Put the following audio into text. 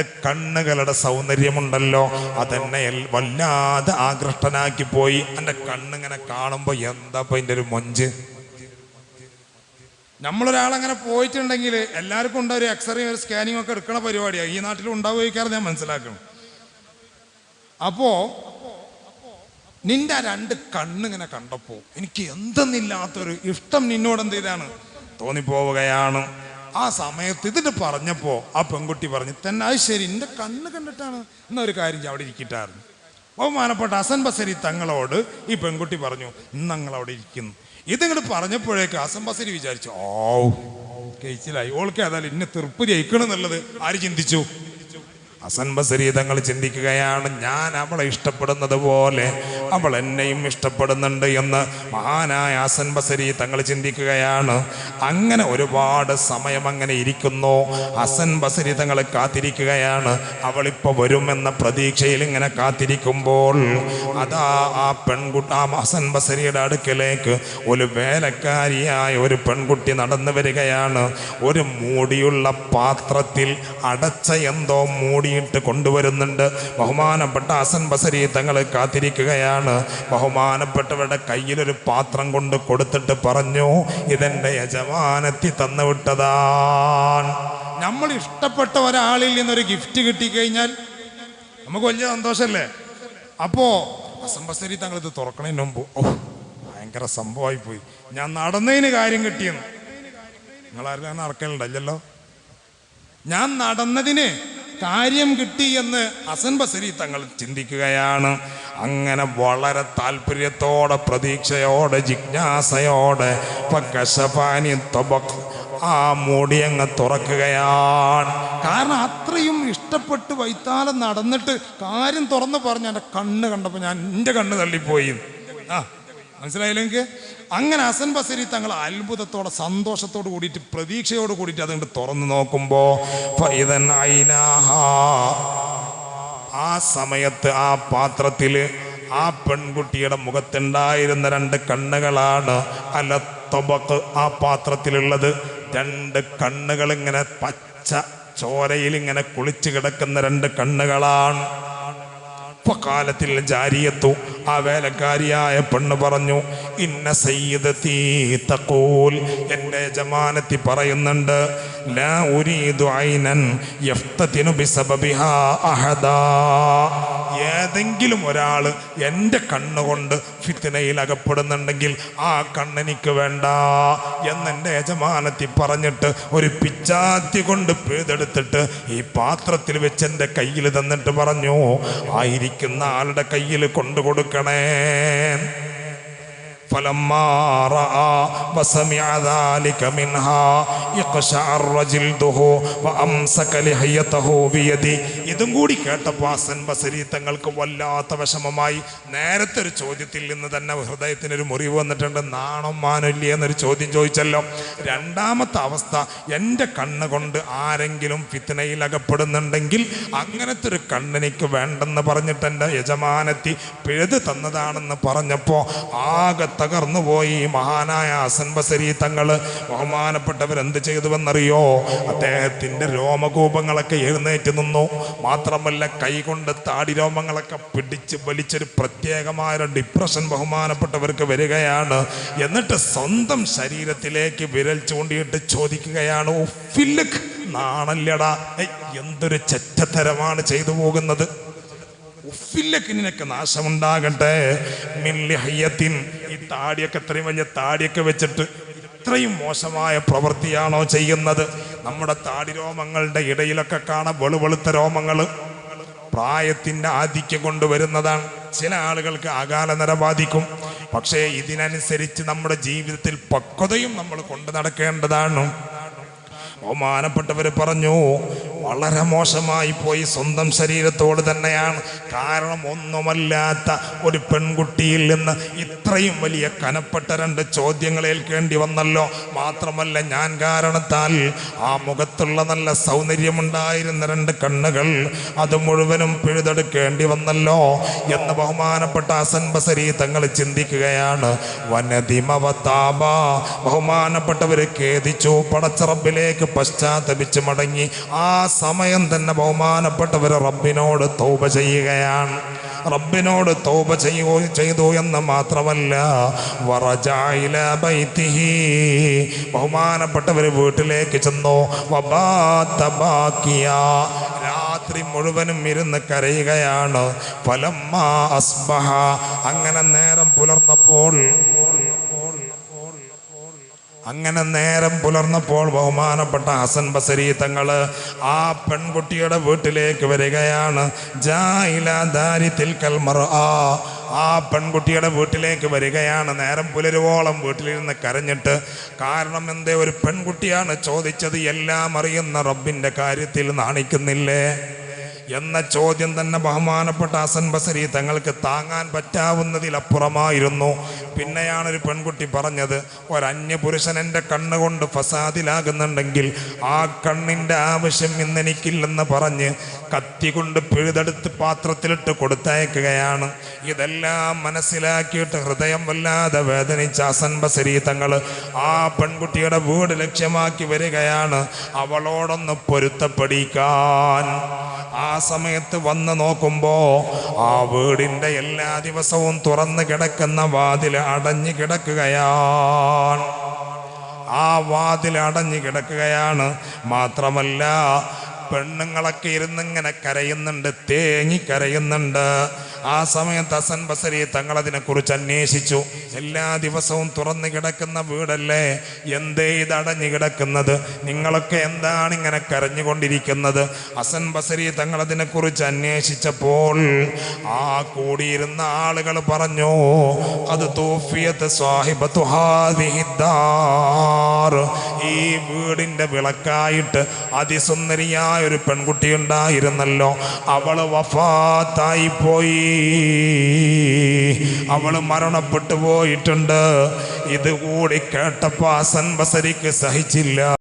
രണ്ട് കണ്ണുകളുടെ സൗന്ദര്യമുണ്ടല്ലോ. അതെന്നെ വല്ലാതെ ആകൃഷ്ടനാക്കി പോയി. എന്റെ കണ്ണിങ്ങനെ കാണുമ്പോൾ എന്താ ഇപ്പൊ ഇതിന്റെ ഒരു മൊഞ്ച്? നമ്മളൊരാളങ്ങനെ പോയിട്ടുണ്ടെങ്കിൽ എല്ലാവർക്കും ഉണ്ടാവും ഒരു എക്സ്റേ ഒരു സ്കാനിങ് ഒക്കെ എടുക്കണ പരിപാടിയാണ് ഈ നാട്ടിൽ ഉണ്ടാവുകയിക്കാറ് ഞാൻ മനസ്സിലാക്കണം അപ്പോ നിന്റെ ആ രണ്ട് കണ്ണിങ്ങനെ കണ്ടപ്പോ എനിക്ക് എന്തെന്നില്ലാത്തൊരു ഇഷ്ടം നിന്നോട് എന്ത് ചെയ്താണ്? തോന്നിപ്പോവുകയാണ്. ആ സമയത്ത് ഇതിന് പറഞ്ഞപ്പോ ആ പെൺകുട്ടി പറഞ്ഞു തന്നെ അത് ശരി എന്റെ കണ്ണ് കണ്ടിട്ടാണ്. എന്നൊരു കാര്യം അവിടെ ഇരിക്കട്ടായിരുന്നു. ബഹുമാനപ്പെട്ട ഹസൻ ബസരി തങ്ങളോട് ഈ പെൺകുട്ടി പറഞ്ഞു ഞങ്ങൾ അവിടെ ഇരിക്കുന്നു. ഇതിങ്ങോട്ട് പറഞ്ഞപ്പോഴേക്ക് ഹസൻ ബസരി വിചാരിച്ചു ഓ കേസിലായി. ഓൾക്ക് ഏതായാലും ഇന്നെ തീർപ്പ് ജയിക്കണം എന്നുള്ളത് ആര് ചിന്തിച്ചു? ഹസൻ ബസരി തങ്ങൾ ചിന്തിക്കുകയാണ് ഞാൻ അവളെ ഇഷ്ടപ്പെടുന്നത് പോലെ അവൾ എന്നെയും ഇഷ്ടപ്പെടുന്നുണ്ട് എന്ന് മഹാനായ ഹസൻ ബസരി തങ്ങൾ ചിന്തിക്കുകയാണ്. അങ്ങനെ ഒരുപാട് സമയം അങ്ങനെ ഇരിക്കുന്നു. ഹസൻ ബസരി തങ്ങൾ കാത്തിരിക്കുകയാണ്. അവളിപ്പോൾ വരുമെന്ന പ്രതീക്ഷയിൽ ഇങ്ങനെ കാത്തിരിക്കുമ്പോൾ അതാ ആ പെൺകുട്ടി ആ ഹസൻ ബസരിയുടെ അടുക്കലേക്ക് ഒരു വേലക്കാരിയായ ഒരു പെൺകുട്ടി നടന്നു വരികയാണ്. ഒരു മൂടിയുള്ള പാത്രത്തിൽ അടച്ച എന്തോ മൂടിയിട്ട് കൊണ്ടുവരുന്നുണ്ട്. ബഹുമാനപ്പെട്ട ഹസൻ ബസരി തങ്ങൾ കാത്തിരിക്കുകയാണ്. ബഹുമാനപ്പെട്ടവരുടെ കയ്യിലൊരു പാത്രം കൊണ്ട് കൊടുത്തിട്ട് പറഞ്ഞു ഇതെന്റെ യജമാനത്തി തന്നു വിട്ടതാണ്. നമ്മൾ ഇഷ്ടപ്പെട്ട ഒരാളിൽ നിന്നൊരു ഗിഫ്റ്റ് കിട്ടിക്കഴിഞ്ഞാൽ നമുക്ക് വലിയ സന്തോഷമല്ലേ അപ്പോ ഹസൻ ബസരി തങ്ങൾ ഇത് തുറക്കണതിന് മുമ്പ് ഓ ഭയങ്കര സംഭവമായി പോയി ഞാൻ നടന്നതിന് കാര്യം കിട്ടിയെന്ന്. നിങ്ങളാരും നടക്കലുണ്ടല്ലോ? ഞാൻ നടന്നതിന് കാര്യം കിട്ടി എന്ന് ഹസൻ ബസരി തങ്ങൾ ചിന്തിക്കുകയാണ്. അങ്ങനെ വളരെ താല്പര്യത്തോടെ പ്രതീക്ഷയോടെ ജിജ്ഞാസയോടെ പക്കശപാനി ആ മൂടി അങ്ങ് തുറക്കുകയാണ്. കാരണം അത്രയും ഇഷ്ടപ്പെട്ട് വൈത്താലം നടന്നിട്ട് കാര്യം തുറന്ന് പറഞ്ഞു എന്റെ കണ്ണ് കണ്ടപ്പോൾ ഞാൻ എന്റെ കണ്ണ് തള്ളിപ്പോയി. ആ മനസ്സിലായില്ലെങ്കിൽ അങ്ങനെ അസൻ ബസരി തങ്ങൾ അത്ഭുതത്തോടെ സന്തോഷത്തോട് കൂടിയിട്ട് പ്രതീക്ഷയോട് കൂടിയിട്ട് അതുകൊണ്ട് തുറന്നു നോക്കുമ്പോൾ ഫൈദൻ ഐനാഹ. ആ സമയത്ത് ആ പാത്രത്തിൽ ആ പെൺകുട്ടിയുടെ മുഖത്തുണ്ടായിരുന്ന രണ്ട് കണ്ണുകളാണ് അല്ല തൊബക്ക് ആ പാത്രത്തിലുള്ളത്. രണ്ട് കണ്ണുകൾ ഇങ്ങനെ പച്ച ചോരയിൽ ഇങ്ങനെ കുളിച്ചു കിടക്കുന്ന രണ്ട് കണ്ണുകളാണ്. കാലത്തിൽ ജാരിയത്തു. ആ വേലക്കാരിയായ പെണ്ണ് പറഞ്ഞു ഇന്ന സയ്യിദത്തി തഖൂൽ എന്റെ ജമാനത്തി പറയുന്നുണ്ട് ലാ ഉരീദു ഐനൻ ബിസബബിഹാ ഏതെങ്കിലും ഒരാൾ എന്റെ കണ്ണുകൊണ്ട് ഫിത്തിനയിൽ അകപ്പെടുന്നുണ്ടെങ്കിൽ ആ കണ്ണെനിക്ക് വേണ്ട എന്നെന്റെ യജമാനത്തി പറഞ്ഞിട്ട് ഒരു പിച്ചാത്തി കൊണ്ട് പിഴുതെടുത്തിട്ട് ഈ പാത്രത്തിൽ വെച്ച് എന്റെ കയ്യിൽ തന്നിട്ട് പറഞ്ഞു ആയിരിക്കുന്ന ആളുടെ കയ്യിൽ കൊണ്ടു കൊടുക്കണേ فلما رأى وسمع ذلك منها ഇതും കൂടി കേട്ടപ്പോ ഹസൻ ബസരി തങ്ങൾക്ക് വല്ലാത്ത വിഷമമായി. നേരത്തെ ഒരു ചോദ്യത്തിൽ നിന്ന് തന്നെ ഹൃദയത്തിനൊരു മുറിവ് വന്നിട്ടുണ്ട്. നാണം മാനില്ലേ എന്നൊരു ചോദ്യം ചോദിച്ചല്ലോ. രണ്ടാമത്തെ അവസ്ഥ എന്റെ കണ്ണ് കൊണ്ട് ആരെങ്കിലും ഫിത്തനയിൽ അകപ്പെടുന്നുണ്ടെങ്കിൽ അങ്ങനത്തെ ഒരു കണ്ണെനിക്ക് വേണ്ടെന്ന് പറഞ്ഞിട്ട് എന്റെ യജമാനത്തി പിഴുത് തന്നതാണെന്ന് പറഞ്ഞപ്പോൾ ആകെ തകർന്നു പോയി മഹാനായ ഹസൻ ബസരി തങ്ങൾ ബഹുമാനപ്പെട്ടവരെന്ത് ചെയ്തുവെന്നറിയോ? അദ്ദേഹത്തിന്റെ രോമകൂപങ്ങളൊക്കെ എഴുന്നേറ്റ് നിന്നു. മാത്രമല്ല കൈകൊണ്ട് താടി രോമങ്ങളൊക്കെ പിടിച്ച് വലിച്ചൊരു പ്രത്യേകമായ ഡിപ്രഷൻ ബഹുമാനപ്പെട്ടവർക്ക് വരികയാണ്. എന്നിട്ട് സ്വന്തം ശരീരത്തിലേക്ക് വിരൽ ചൂണ്ടിയിട്ട് ചോദിക്കുകയാണ് "ഉഫ്ഫില്ലക്ക്, നാണല്ലടാ. എന്തൊരു ചെറ്റത്തരമാണ് ചെയ്തു പോകുന്നത്. ഉഫില്ലക്ക് നിനക്ക് നാശമുണ്ടാകട്ടെ. മില്ലിഹയ്യത്തിൻ ഈ താടിയൊക്കെ ഇത്രയും വലിയ താടിയൊക്കെ വെച്ചിട്ട് ഇത്രയും മോശമായ പ്രവൃത്തിയാണോ ചെയ്യുന്നത്? നമ്മുടെ താടി രോമങ്ങളുടെ ഇടയിലൊക്കെ കാണാം വെളുവെളുത്ത രോമങ്ങൾ പ്രായത്തിന്റെ ആധിക്യം കൊണ്ടുവരുന്നതാണ്. ചില ആളുകൾക്ക് അകാല നിര ബാധിക്കും. പക്ഷേ ഇതിനനുസരിച്ച് നമ്മുടെ ജീവിതത്തിൽ പക്വതയും നമ്മൾ കൊണ്ടു നടക്കേണ്ടതാണ്. ബഹുമാനപ്പെട്ടവർ പറഞ്ഞു വളരെ മോശമായി പോയി സ്വന്തം ശരീരത്തോട് തന്നെയാണ്. കാരണം ഒന്നുമല്ലാത്ത ഒരു പെൺകുട്ടിയിൽ നിന്ന് ഇത്രയും വലിയ കനപ്പെട്ട രണ്ട് ചോദ്യങ്ങൾ ഏൽക്കേണ്ടി വന്നല്ലോ. മാത്രമല്ല ഞാൻ കാരണത്താൽ ആ മുഖത്തുള്ള നല്ല സൗന്ദര്യമുണ്ടായിരുന്ന രണ്ട് കണ്ണുകൾ അത് മുഴുവനും പിഴുതെടുക്കേണ്ടി വന്നല്ലോ എന്ന് ബഹുമാനപ്പെട്ട അസൻബസരി തങ്ങൾ ചിന്തിക്കുകയാണ്. വനതിമവതാപ ബഹുമാനപ്പെട്ടവർ ഖേദിച്ചു പടച്ചറബിലേക്ക് പശ്ചാത്തപിച്ച് മടങ്ങി. ആ സമയം തന്നെ ബഹുമാനപ്പെട്ടവർ റബ്ബിനോട് തൗബ ചെയ്യുകയാണ്. റബ്ബിനോട് തൗബ ചെയ്യോ ചെയ്തു എന്ന് മാത്രമല്ല വറജായില ബൈത്തിഹി ബഹുമാനപ്പെട്ടവർ വീട്ടിലേക്ക് ചെന്നു വബാത്തബാക്കിയ രാത്രി മുഴുവനും ഇരുന്ന് കരയുകയാണ്. ഫലമ്മ അസ്ബഹ. അങ്ങനെ നേരം പുലർന്നപ്പോൾ അങ്ങനെ നേരം പുലർന്നപ്പോൾ ബഹുമാനപ്പെട്ട ഹസൻ ബസരി തങ്ങൾ ആ പെൺകുട്ടിയുടെ വീട്ടിലേക്ക് വരികയാണ്. ആ ആ പെൺകുട്ടിയുടെ വീട്ടിലേക്ക് വരികയാണ്. നേരം പുലരുവോളം വീട്ടിലിരുന്ന് കരഞ്ഞിട്ട്. കാരണം എന്തേ ഒരു പെൺകുട്ടിയാണ് ചോദിച്ചത് എല്ലാം അറിയുന്ന റബ്ബിന്റെ കാര്യത്തിൽ നാണിക്കുന്നില്ലേ? എന്ന ചോദ്യം തന്നെ ബഹുമാനപ്പെട്ട ഹസൻ ബസരി തങ്ങൾക്ക് താങ്ങാൻ പറ്റാവുന്നതിലപ്പുറമായിരുന്നു. പിന്നെയാണ് ഒരു പെൺകുട്ടി പറഞ്ഞത് ഒരന്യ പുരുഷൻ എന്റെ കണ്ണുകൊണ്ട് ഫസാദിലാകുന്നുണ്ടെങ്കിൽ ആ കണ്ണിന്റെ ആവശ്യം ഇന്നെനിക്കില്ലെന്ന് പറഞ്ഞ് കത്തി കൊണ്ട് പിഴുതെടുത്ത് പാത്രത്തിലിട്ട് കൊടുത്തയക്കുകയാണ്. ഇതെല്ലാം മനസ്സിലാക്കിയിട്ട് ഹൃദയം വല്ലാതെ വേദനിച്ച ഹസൻ ബസരി തങ്ങൾ ആ പെൺകുട്ടിയുടെ വീട് ലക്ഷ്യമാക്കി വരികയാണ്. അവളോടൊന്ന് പൊരുത്തപ്പെടിക്കാൻ. ആ സമയത്ത് വന്ന് നോക്കുമ്പോൾ ആ വീടിന്റെ എല്ലാ ദിവസവും തുറന്നു കിടക്കുന്ന വാതിൽ അടഞ്ഞു കിടക്കുകയാണ്. ആ വാതിൽ അടഞ്ഞു കിടക്കുകയാണ്. മാത്രമല്ല പെണ്ണുങ്ങളൊക്കെ ഇരുന്നിങ്ങനെ കരയുന്നുണ്ട് തേങ്ങി കരയുന്നുണ്ട്. ആ സമയത്ത് ഹസൻ ബസരി തങ്ങൾ അതിനെക്കുറിച്ച് അന്വേഷിച്ചു. എല്ലാ ദിവസവും തുറന്നു കിടക്കുന്ന വീടല്ലേ? എന്തേ ഇത് അടഞ്ഞു കിടക്കുന്നത്? നിങ്ങളൊക്കെ എന്താണ് ഇങ്ങനെ കരഞ്ഞുകൊണ്ടിരിക്കുന്നത്? ഹസൻ ബസരി തങ്ങൾ അതിനെക്കുറിച്ച് അന്വേഷിച്ചപ്പോൾ ആ കൂടിയിരുന്ന ആളുകൾ പറഞ്ഞു അത് തോഫിയത്ത് ഈ വീടിന്റെ വിളക്കായിട്ട് അതിസുന്ദരിയായ ഒരു പെൺകുട്ടി ഉണ്ടായിരുന്നല്ലോ. അവൾ വഫാത്തായി പോയി. അവൾ മരണപ്പെട്ടു പോയിട്ടുണ്ട്. ഇത് കൂടി കേട്ടപ്പോ ഹസൻ ബസരിക്ക് സഹിച്ചില്ല.